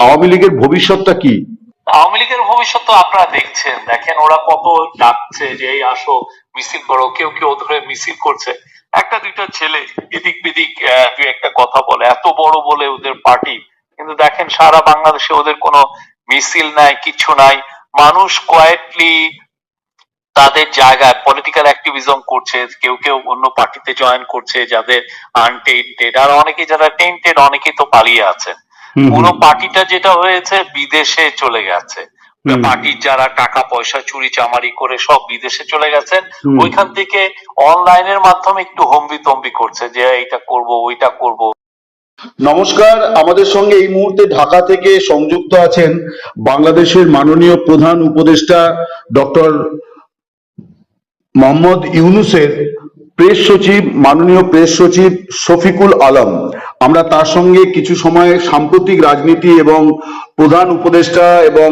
আওয়ামী লীগের ভবিষ্যৎটা কি? আওয়ামী লীগের ভবিষ্যৎ তো আপনারা দেখছেন। দেখেন, ওরা কত ডাকছে যে, এই, আসো, মিছিল করো। কেউ কেউ ধরে মিছিল করছে। একটা, দুইটা ছেলে এদিক বিদিক দুই একটা কথা বলে। এত বড় বলে ওদের পার্টি। কিন্তু দেখেন, সারা বাংলাদেশে ওদের কোনো মিছিল নাই, কিছু নাই। মানুষ কোয়েটলি তাদের জায়গায় পলিটিক্যাল অ্যাক্টিভিজম করছে। কেউ কেউ অন্য পার্টিতে জয়েন করছে, যাদের আনটেন্টেড আর অনেকে যারা টেন্টেড অনেকেই তো পালিয়ে আছেন। পুরো পার্টিটা যেটা হয়েছে বিদেশে চলে গেছে। পার্টির যারা টাকা পয়সা চুরি চামারি করে সব বিদেশে চলে গেছেন ওইখান থেকে অনলাইনের মাধ্যমে একটু হম্বি তম্বি করছে যে এইটা করব ওইটা করব। নমস্কার আমাদের সঙ্গে এই মুহূর্তে ঢাকা থেকে সংযুক্ত আছেন বাংলাদেশের মাননীয় প্রধান উপদেষ্টা ডক্টর মোহাম্মদ ইউনুসের প্রেস সচিব মাননীয় প্রেস সচিব শফিকুল আলম। আমরা তার সঙ্গে কিছু সময় সাম্প্রতিক রাজনীতি এবং প্রধান উপদেষ্টা এবং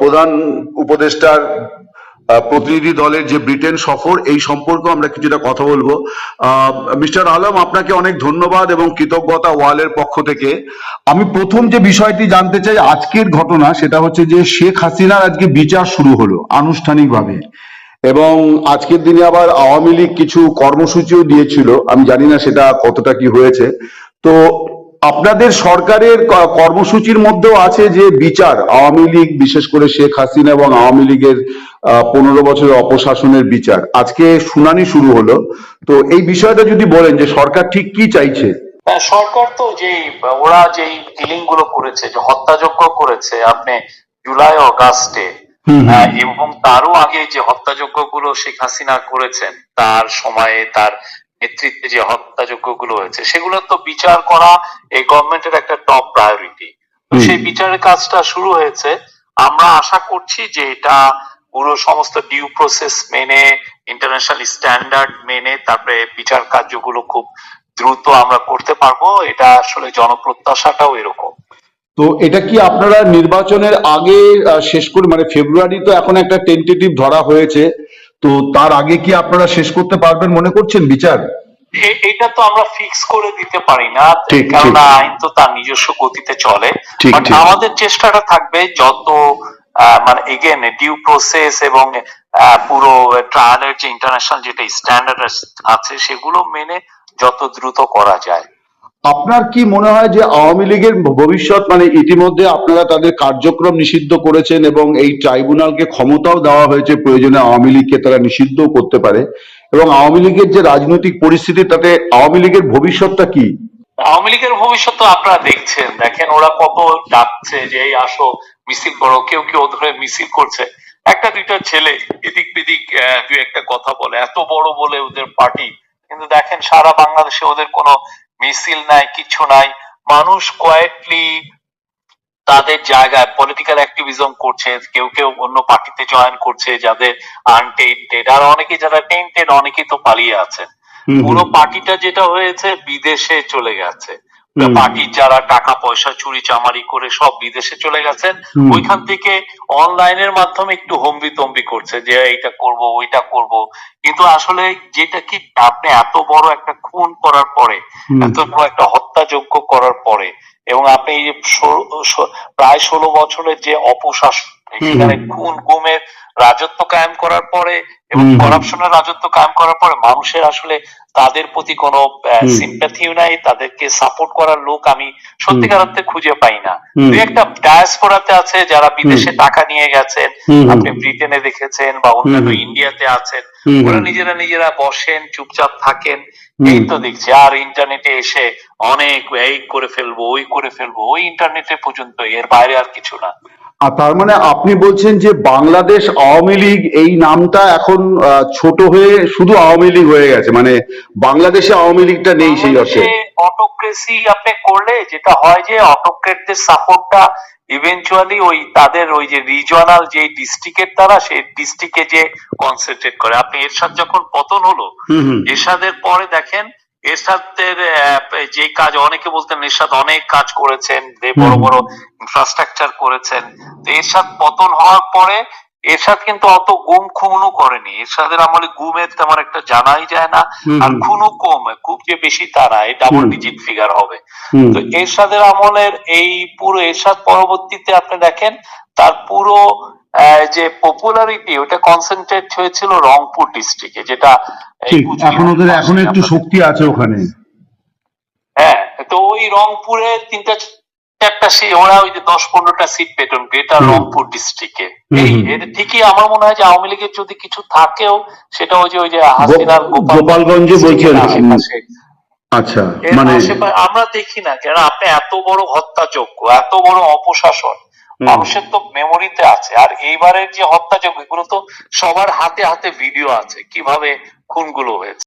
প্রধান উপদেষ্টার প্রতিনিধি দলের যে ব্রিটেন সফর, এই সম্পর্কে আমরা কিছুটা কথা বলব। মিস্টার আলম, আপনাকে অনেক ধন্যবাদ এবং কৃতজ্ঞতা ওয়ালের পক্ষ থেকে। আমি প্রথম যে বিষয়টি জানতে চাই আজকের ঘটনা, সেটা হচ্ছে যে শেখ হাসিনার আজকে বিচার শুরু হলো আনুষ্ঠানিকভাবে। এবং আজকের দিনে আবার আওয়ামী লীগ কিছু কর্মসূচিও দিয়েছিল। আমি জানি না সেটা কতটা কি হয়েছে। তো আপনাদের সরকারের কর্মসূচির মধ্যেও আছে যে বিচার আওয়ামী লীগ বিশেষ করে শেখ হাসিনা এবং আওয়ামী লীগের পনেরো বছরের অপশাসনের বিচার। আজকে শুনানি শুরু হলো। তো এই বিষয়টা যদি বলেন যে সরকার ঠিক কি চাইছে? সরকার তো যে ওরা যেই কিলিংগুলো করেছে যে হত্যাযজ্ঞ করেছে আপনি জুলাই অগাস্টে। এবং তারও আগে যে হত্যাযজ্ঞগুলো শেখ হাসিনা করেছেন তার সময়ে তার নেতৃত্বে যে হত্যাযজ্ঞগুলো হয়েছে সেগুলো তো বিচার করা এই গভর্নমেন্টের একটা টপ প্রায়োরিটি সেই বিচারের কাজটা শুরু হয়েছে। আমরা আশা করছি যে এটা পুরো সমস্ত ডিউ প্রসেস মেনে ইন্টারন্যাশনাল স্ট্যান্ডার্ড মেনে তারপরে বিচার কার্যগুলো খুব দ্রুত আমরা করতে পারব। এটা আসলে জনপ্রত্যাশাটাও এরকম। তো এটা কি আপনারা নির্বাচনের আগে শেষ করে মানে ফেব্রুয়ারি তো এখন একটা টেন্টেটিভ ধরা হয়েছে। তো তার আগে কি আপনারা শেষ করতে পারবেন মনে করছেন বিচার? এটা তো আমরা ফিক্স করে দিতে পারি না কেননা আইন তো তার নিজস্ব গতিতে চলে। আমাদের চেষ্টাটা থাকবে যত মানে এগেন ডিউ প্রসেস এবং পুরো ট্রায়ালের যে ইন্টারন্যাশনাল যেটা স্ট্যান্ডার্ড আছে সেগুলো মেনে যত দ্রুত করা যায়। আপনার কি মনে হয় যে আওয়ামী লীগের ভবিষ্যৎ মানে ইতিমধ্যে আপনারা তাদের কার্যক্রম নিষিদ্ধ করেছেন এবং এই ট্রাইব্যুনালকে ক্ষমতাও দেওয়া হয়েছে, প্রয়োজনে আওয়ামী লীগকে তারা নিষিদ্ধও করতে পারে? এবং আওয়ামী লীগের যে রাজনৈতিক পরিস্থিতি, তাতে আওয়ামী লীগের ভবিষ্যৎটা কি? আওয়ামী লীগের ভবিষ্যৎ তো আপনারা দেখছেন। দেখেন, ওরা কত ডাকছে যে, এই আসো, মিছিল করো। কেউ কেউ ধরে মিছিল করছে। একটা, দুইটা ছেলে এদিক বিদিক দুই একটা কথা বলে, এত বড় বলে ওদের পার্টি। কিন্তু দেখেন, সারা বাংলাদেশে ওদের কোনো মিছিল নাই কিছু নাই। মানুষ কোয়েটলি তাদের জায়গায় পলিটিক্যাল অ্যাক্টিভিজম করছে কেউ কেউ অন্য পার্টিতে জয়েন করছে যাদের আনটেন্টেড আর অনেকে যারা টেন্টেড অনেকেই তো পালিয়ে আছেন। পুরো পার্টিটা যেটা হয়েছে বিদেশে চলে গেছে। পার্টির যারা টাকা পয়সা চুরি চামারি করে সব বিদেশে চলে গেছেন ওইখান থেকে অনলাইনের মাধ্যমে একটু হম্বি তম্বি করছে যে এইটা করব ওইটা করব। কিন্তু আসলে যেটা কি আপনি এত বড় একটা খুন করার পরে এত বড় একটা হত্যাযোগ্য করার পরে এবং আপনি এই যে প্রায় ষোলো বছরের যে অপশাসন সেখানে খুন গুমের রাজত্ব কায়েম করার পরে এবং করাপশনের রাজত্ব কায়েম করার পরে মানুষের আসলে তাদের প্রতি কোনো। সিম্প্যাথিও নাই তাদেরকে সাপোর্ট করার লোক আমি সত্যিকার অর্থে খুঁজে পাই না। দুই একটা ডায়াসপোরাতে আছে যারা বিদেশে টাকা নিয়ে গেছেন। আপনি ব্রিটেনে দেখেছেন বা অন্যান্য। ইন্ডিয়াতে আছেন। ওরা নিজেরা নিজেরা বসেন চুপচাপ থাকেন। এই তো দেখছি আর ইন্টারনেটে এসে অনেক এই করে ফেলব ওই করে ফেলব ওই ইন্টারনেটে পর্যন্ত এর বাইরে আর কিছু না আর তার মানে আপনি বলছেন যে বাংলাদেশ আওয়ামী লীগ এই নামটা এখন ছোট হয়ে শুধু আওয়ামী লীগ হয়ে গেছে মানে বাংলাদেশে আওয়ামী লীগটা নেই সেই অর্থে অটোক্রেসি আপনি করলে যেটা হয় যে অটোক্রেটদের সাপোর্টটা ইভেনচুয়ালি ওই তাদের ওই যে রিজনাল যে ডিস্ট্রিক্টের দ্বারা সেই ডিস্ট্রিক্টে যে কনসেন্ট্রেট করে আপনি এরশাদ যখন পতন হলো। এরশাদের পরে দেখেন এরশাদের যে কাজ অনেকে বলতেন এরশাদ অনেক কাজ করেছেন বড় বড় ইনফ্রাস্ট্রাকচার করেছেন। তো এরশাদ পতন হওয়ার পরে এরশাদ কিন্তু অত গুম খুনও করেনি। এরশাদের আমলে গুমের তেমন একটা জানাই যায় না। আর। খুনও কম খুব যে বেশি তা না এই ডাবল ডিজিট ফিগার হবে। তো এরশাদের আমলের এই পুরো এরশাদ পরবর্তীতে আপনি দেখেন তার পুরো আহ, যে পপুলারিটি ওটা কনসেন্ট্রেট হয়েছিল রংপুর ডিস্ট্রিক্টে যেটা ঠিক এখন ওদের এখন একটু শক্তি আছে ওখানে। হ্যাঁ তো ওই রংপুরে তিনটা চারটা সিট ওরা ওই যে দশ পনেরোটা সিট গ্রেটার রংপুর ডিস্ট্রিক্টে এই ঠিকই আমার মনে হয় যে আওয়ামী লীগের যদি কিছু থাকেও সেটা ওই যে ওই যে হাসিনার গোপালগঞ্জে বলছেন, আচ্ছা মানে আমরা দেখি না কেন আপনি এত বড় হত্যাযজ্ঞ এত বড় অপশাসন মানুষের তো মেমোরিতে আছে। আর এইবারের যে হত্যাযজ্ঞ এগুলো তো সবার হাতে হাতে ভিডিও আছে। কীভাবে খুনগুলো হয়েছে।